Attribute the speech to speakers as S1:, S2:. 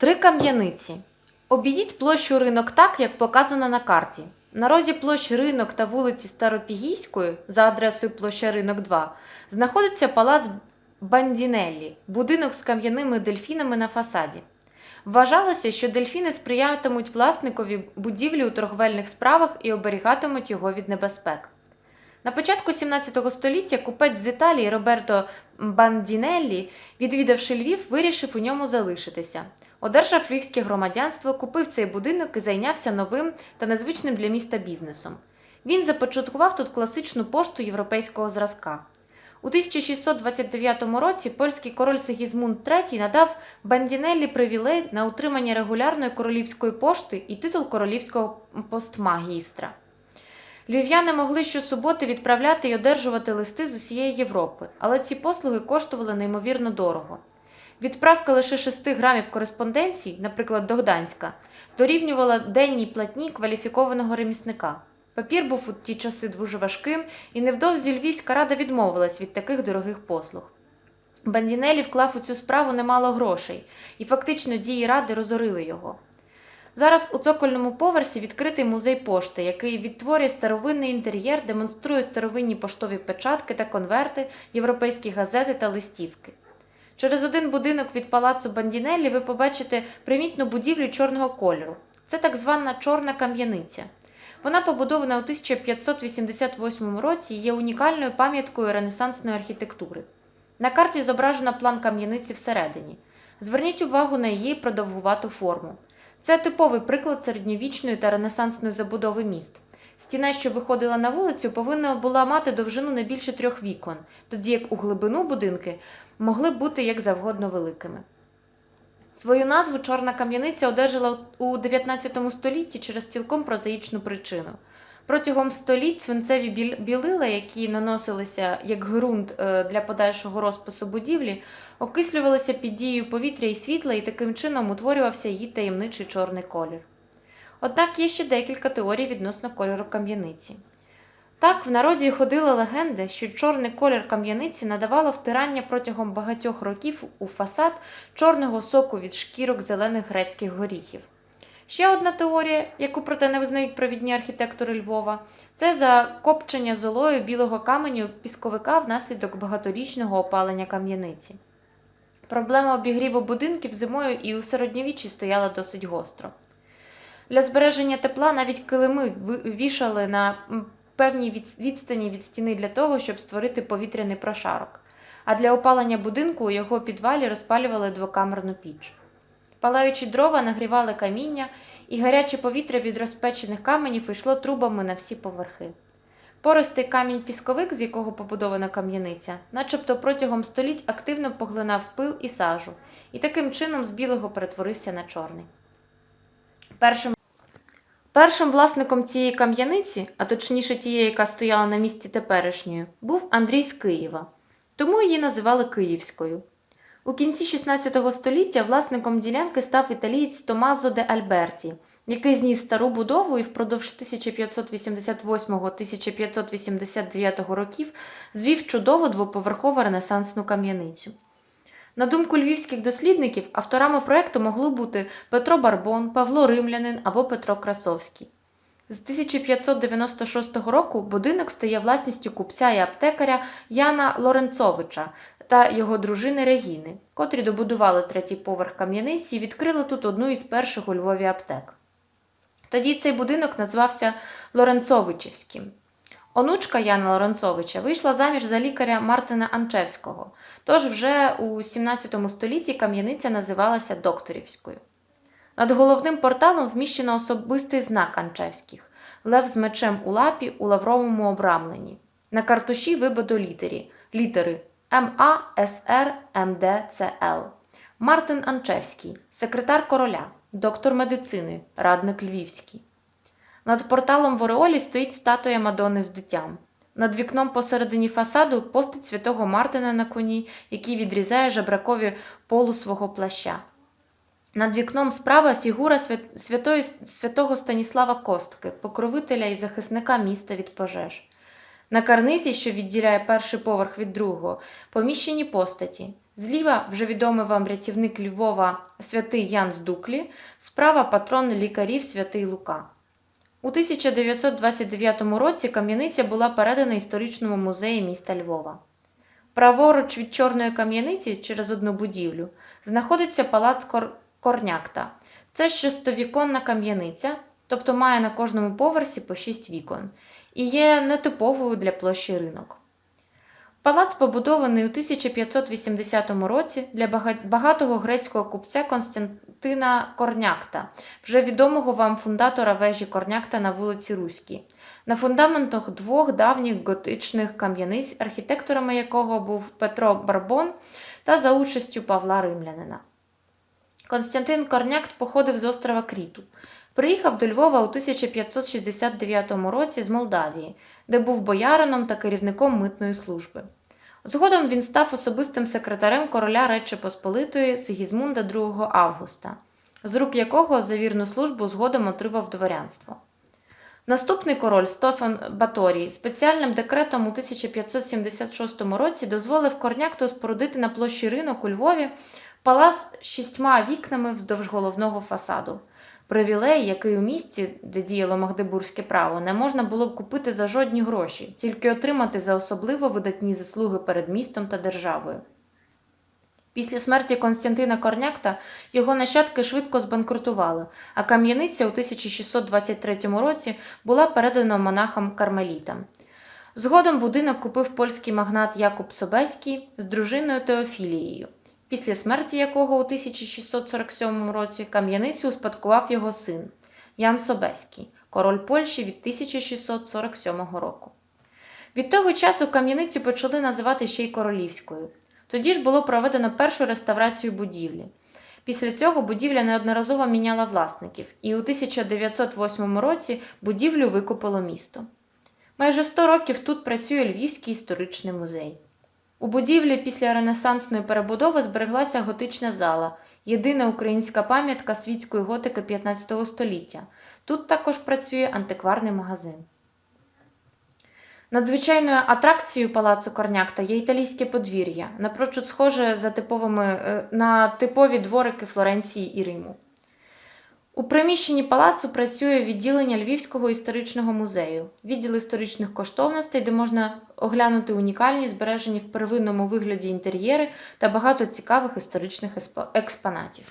S1: Три кам'яниці. Обійдіть площу ринок так, як показано на карті. На розі площі ринок та вулиці Старопігійської за адресою площа Ринок 2 знаходиться палац Бандінеллі, будинок з кам'яними дельфінами на фасаді. Вважалося, що дельфіни сприятимуть власникові будівлі у торговельних справах і оберігатимуть його від небезпек. На початку 17 століття купець з Італії Роберто Бандінеллі, відвідавши Львів, вирішив у ньому залишитися. Одержав львівське громадянство, купив цей будинок і зайнявся новим та незвичним для міста бізнесом. Він започаткував тут класичну пошту європейського зразка. У 1629 році польський король Сигізмунд III надав Бандінеллі привілей на утримання регулярної королівської пошти і титул королівського постмагістра. Львів'яни могли щосуботи відправляти і одержувати листи з усієї Європи, але ці послуги коштували неймовірно дорого. Відправка лише 6 грамів кореспонденції, наприклад, до Гданська, дорівнювала денній платні кваліфікованого ремісника. Папір був у ті часи дуже важким, і невдовзі Львівська рада відмовилась від таких дорогих послуг. Бандінелі вклав у цю справу немало грошей, і фактично дії ради розорили його. Зараз у цокольному поверсі відкритий музей пошти, який відтворює старовинний інтер'єр, демонструє старовинні поштові печатки та конверти, європейські газети та листівки. Через один будинок від палацу Бандінеллі ви побачите примітну будівлю чорного кольору. Це так звана чорна кам'яниця. Вона побудована у 1588 році і є унікальною пам'яткою ренесансної архітектури. На карті зображено план кам'яниці всередині. Зверніть увагу на її продовгувату форму. Це типовий приклад середньовічної та ренесансної забудови міст. Стіна, що виходила на вулицю, повинна була мати довжину не більше трьох вікон, тоді як у глибину будинки могли бути як завгодно великими. Свою назву Чорна кам'яниця одержала у 19 столітті через цілком прозаїчну причину. Протягом століть свинцеві білила, які наносилися як ґрунт для подальшого розпису будівлі, окислювалися під дією повітря і світла, і таким чином утворювався її таємничий чорний колір. Однак є ще декілька теорій відносно кольору кам'яниці. Так, в народі ходила легенда, що чорний колір кам'яниці надавало втирання протягом багатьох років у фасад чорного соку від шкірок зелених грецьких горіхів. Ще одна теорія, яку проте не визнають провідні архітектори Львова, це закопчення золою білого каменю пісковика внаслідок багаторічного опалення кам'яниці. Проблема обігріву будинків зимою і у середньовіччі стояла досить гостро. Для збереження тепла навіть килими вішали на певній відстані від стіни для того, щоб створити повітряний прошарок, а для опалення будинку у його підвалі розпалювали двокамерну піч. Палаючі дрова нагрівали каміння, і гаряче повітря від розпечених каменів йшло трубами на всі поверхи. Пористий камінь-пісковик, з якого побудована кам'яниця, начебто протягом століть активно поглинав пил і сажу, і таким чином з білого перетворився на чорний. Першим Першим власником цієї кам'яниці, а точніше тієї, яка стояла на місці теперішньої, був Андрій з Києва, тому її називали Київською. У кінці 16 століття власником ділянки став італієць Томазо де Альберті, який зніс стару будову і впродовж 1588-1589 років звів чудову двоповерхову ренесансну кам'яницю. На думку львівських дослідників, авторами проекту могли бути Петро Барбон, Павло Римлянин або Петро Красовський. З 1596 року будинок стає власністю купця і аптекаря Яна Лоренцовича та його дружини Регіни, котрі добудували третій поверх кам'яниці і відкрили тут одну із перших у Львові аптек. Тоді цей будинок назвався Лоренцовичівським. Онучка Яна Лоренцовича вийшла заміж за лікаря Мартина Анчевського, тож вже у 17 столітті кам'яниця називалася Докторівською. Над головним порталом вміщено особистий знак Анчевських лев з мечем у лапі у лавровому обрамленні. На картуші вибито літері літери МА, СР, МД, Мартин Анчевський, секретар короля, доктор медицини, радник Львівський. Над порталом в Ореолі стоїть статуя Мадони з дитям. Над вікном посередині фасаду постать святого Мартина на коні, який відрізає жебракові полу свого плаща. Над вікном справа фігура святої, святого Станіслава Костки, покровителя і захисника міста від пожеж. На карнизі, що відділяє перший поверх від другого, поміщені постаті Зліва вже відомий вам рятівник Львова святий Ян з Дуклі, справа патрон лікарів святий Лука. У 1929 році кам'яниця була передана історичному музею міста Львова. Праворуч від чорної кам'яниці через одну будівлю знаходиться палац Кор... Корнякта. Це шестовіконна кам'яниця, тобто має на кожному поверсі по шість вікон, і є нетиповою для площі ринок. Палац побудований у 1580 році для багатого грецького купця Константина Корнякта, вже відомого вам фундатора вежі Корнякта на вулиці Руській, на фундаментах двох давніх готичних кам'яниць, архітекторами якого був Петро Барбон та за участю Павла Римлянина. Константин Корнякт походив з острова Кріту. Приїхав до Львова у 1569 році з Молдавії, де був боярином та керівником митної служби. Згодом він став особистим секретарем короля Речі Посполитої Сигізмунда II Августа, з рук якого за вірну службу згодом отримав дворянство. Наступний король Стефан Баторій спеціальним декретом у 1576 році дозволив Корнякту спорудити на площі ринок у Львові палац з шістьма вікнами вздовж головного фасаду. Привілей, який у місті, де діяло Магдебурзьке право, не можна було б купити за жодні гроші, тільки отримати за особливо видатні заслуги перед містом та державою. Після смерті Константина Корнякта його нащадки швидко збанкрутували, а кам'яниця у 1623 році була передана монахам-кармелітам. Згодом будинок купив польський магнат Якуб Собеський з дружиною Теофілією, після смерті якого у 1647 році кам'яницю успадкував його син Ян Собеський, король Польщі від 1647 року. Від того часу кам'яницю почали називати ще й королівською. Тоді ж було проведено першу реставрацію будівлі. Після цього будівля неодноразово міняла власників, і у 1908 році будівлю викупило місто. Майже 100 років тут працює Львівський історичний музей. У будівлі після ренесансної перебудови збереглася готична зала, єдина українська пам'ятка світської готики 15 століття. Тут також працює антикварний магазин. Надзвичайною атракцією палацу Корнякта є італійське подвір'я, напрочуд схоже за типовими, е, на типові дворики Флоренції і Риму. У приміщенні палацу працює відділення Львівського історичного музею, відділ історичних коштовностей, де можна оглянути унікальні, збережені в первинному вигляді інтер'єри та багато цікавих історичних експонатів.